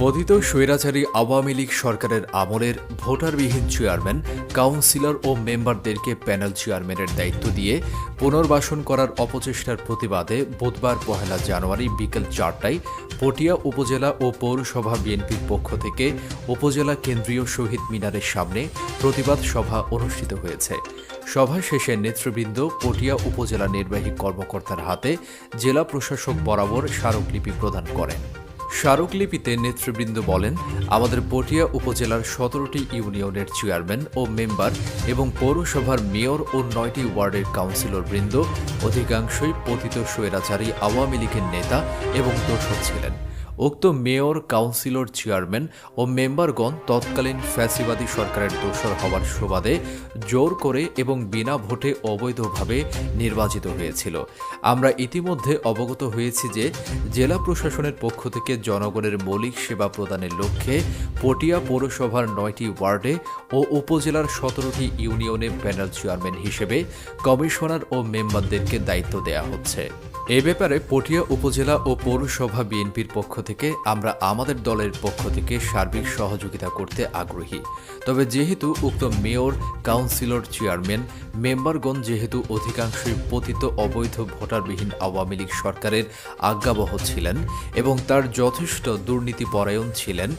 পতিত স্বৈরাচারী আওয়ামী লীগ সরকারের আমলের ভোটারবিহীন চেয়ারম্যান, কাউন্সিলর ও মেম্বারদেরকে প্যানেল চেয়ারম্যানের দায়িত্ব দিয়ে পুনর্বাসন করার অপচেষ্টার প্রতিবাদে বুধবার পহেলা জানুয়ারি বিকেল চারটায় পটিয়া উপজেলা ও পৌরসভা বিএনপির পক্ষ থেকে উপজেলা কেন্দ্রীয় শহীদ মিনারের সামনে প্রতিবাদ সভা অনুষ্ঠিত হয়েছে। সভা শেষে নেতৃবৃন্দ পটিয়া উপজেলা নির্বাহী কর্মকর্তার হাতে জেলা প্রশাসক বরাবর স্মারকলিপি প্রদান করেন। স্মারকলিপিতে নেতৃবৃন্দ বলেন, আমাদের পটিয়া উপজেলার সতেরোটি ইউনিয়নের চেয়ারম্যান ও মেম্বার এবং পৌরসভার মেয়র ও নয়টি ওয়ার্ডের কাউন্সিলর বৃন্দ অধিকাংশই পতিত স্বৈরাচারী আওয়ামী লীগের নেতা এবং দোষক ছিলেন। উক্ত মেয়র, কাউন্সিলর, চেয়ারম্যান ও মেম্বারগণ তৎকালীন ফ্যাসিবাদী সরকারের দোষর হওয়ার সুবাদে জোর করে এবং বিনা ভোটে অবৈধভাবে নির্বাচিত হয়েছিল। আমরা ইতিমধ্যে অবগত হয়েছি যে জেলা প্রশাসনের পক্ষ থেকে জনগণের মৌলিক সেবা প্রদানের লক্ষ্যে পটিয়া পৌরসভার নয়টি ওয়ার্ডে ও উপজেলার সতেরোটি ইউনিয়নে প্যানেল চেয়ারম্যান হিসেবে কমিশনার ও মেম্বারদেরকে দায়িত্ব দেওয়া হচ্ছে। এ ব্যাপারে পটিয়া উপজেলা ও পৌরসভা বিএনপির পক্ষ থেকে আমরা আমাদের দলের পক্ষ থেকে সার্বিক সহযোগিতা করতে আগ্রহী। তবে যেহেতু উক্ত মেয়র, কাউন্সিলর, চেয়ারম্যান, মেম্বারগণ যেহেতু অধিকাংশই পতিত অবৈধ ভোটারবিহীন আওয়ামী লীগ সরকারের আজ্ঞাবহ ছিলেন এবং তার যথেষ্ট দুর্নীতিপরায়ণ ছিলেন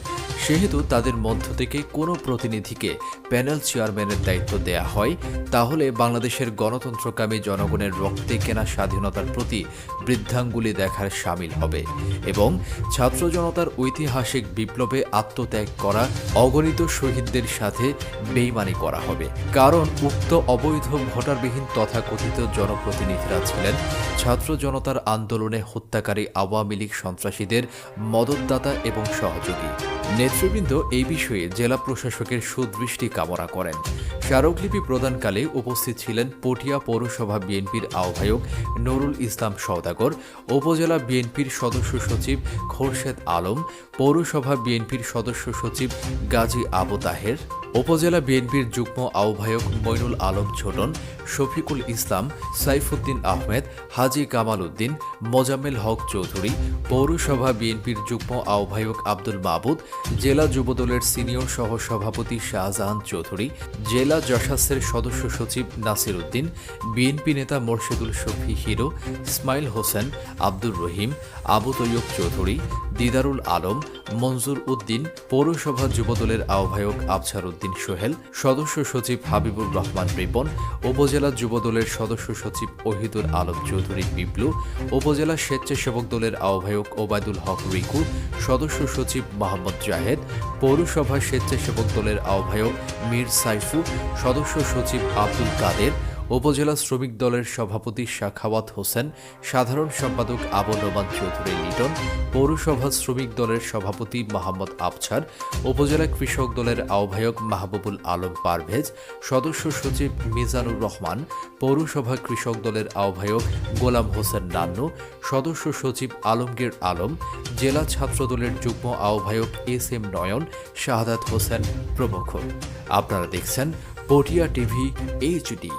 সেহেতু তাদের মধ্য থেকে কোনো প্রতিনিধিকে প্যানেল চেয়ারম্যানের দায়িত্ব দেয়া হয়, তাহলে বাংলাদেশের গণতন্ত্রকামী জনগণের রক্তে কেনা স্বাধীনতার প্রতি বৃদ্ধাঙ্গুলি দেখার সামিল হবে এবং ছাত্র জনতার ঐতিহাসিক বিপ্লবে আত্মত্যাগ করা অগণিত শহীদদের সাথে বেইমানি করা হবে। কারণ উক্ত অবৈধ ভোটারবিহীন তথাকথিত জনপ্রতিনিধিরা ছিলেন ছাত্র জনতার আন্দোলনে হত্যাকারী আওয়ামী লীগ সন্ত্রাসীদের মদতদাতা এবং সহযোগী। নেতৃবৃন্দ এই বিষয়ে জেলা প্রশাসকের সুদৃষ্টি কামনা করেন। স্মারকলিপি প্রদানকালে উপস্থিত ছিলেন পটিয়া পৌরসভা বিএনপির আহ্বায়ক নুরুল ইসলাম সওদাগর, উপজেলা বিএনপির সদস্য সচিব খোরশেদ আলম, পৌরসভা বিএনপির সদস্য সচিব গাজী আবু তাহের উপজেলা বিএনপির যুগ্ম আহ্বায়ক মইনুল আলম ছোটন, শফিকুল ইসলাম, সাইফুদ্দিন আহমেদ, হাজি কামাল উদ্দিন, মোজাম্মেল হক চৌধুরী, পৌরসভা বিএনপির যুগ্ম আহ্বায়ক আব্দুল মাহবুদ জেলা যুবদলের সিনিয়র সহ সভাপতি শাহজাহান চৌধুরী, জেলা জাসাসের সদস্য সচিব নাসির উদ্দিন, বিএনপি নেতা মোর্শেদুল শফি হিরো, ইসমাইল হোসেন, আব্দুর রহিম, আবু তৈয়ব চৌধুরী, দিদারুল আলম মনজুর উদ্দিন, পৌরসভা যুবদলের আহ্বায়ক আফসার উদ্দিন সোহেল, সদস্য সচিব হাবিবুর রহমান রিপন, উপজেলা যুবদলের সদস্য সচিব ওহিদুল আলম চৌধুরী পিপলু উপজেলা স্বেচ্ছাসেবক দলের আহ্বায়ক ওবায়দুল হক রিকু, সদস্য সচিব মোহাম্মদ জাহেদ, পৌরসভা স্বেচ্ছাসেবক দলের আহ্বায়ক মীর সাইফু, সদস্য সচিব আব্দুল কাদের উপজেলা শ্রমিক দলের সভাপতি শাখাওয়াত হোসেন, সাধারণ সম্পাদক আবু নোমান চৌধুরী লিটন, পৌরসভা শ্রমিক দলের সভাপতি মোহাম্মদ আফছার উপজেলা কৃষক দলের আহ্বায়ক মাহবুবুল আলম পারভেজ, সদস্য সচিব মিজানুর রহমান, পৌরসভা কৃষক দলের আহ্বায়ক গোলাম হোসেন নান্নু, সদস্য সচিব আলমগীর আলম, জেলা ছাত্র দলের যুগ্ম আহ্বায়ক এস এম নয়ন, শাহাদাত হোসেন প্রমুখ। আপনারা দেখছেন পটিয়া টিভি, এইচডি।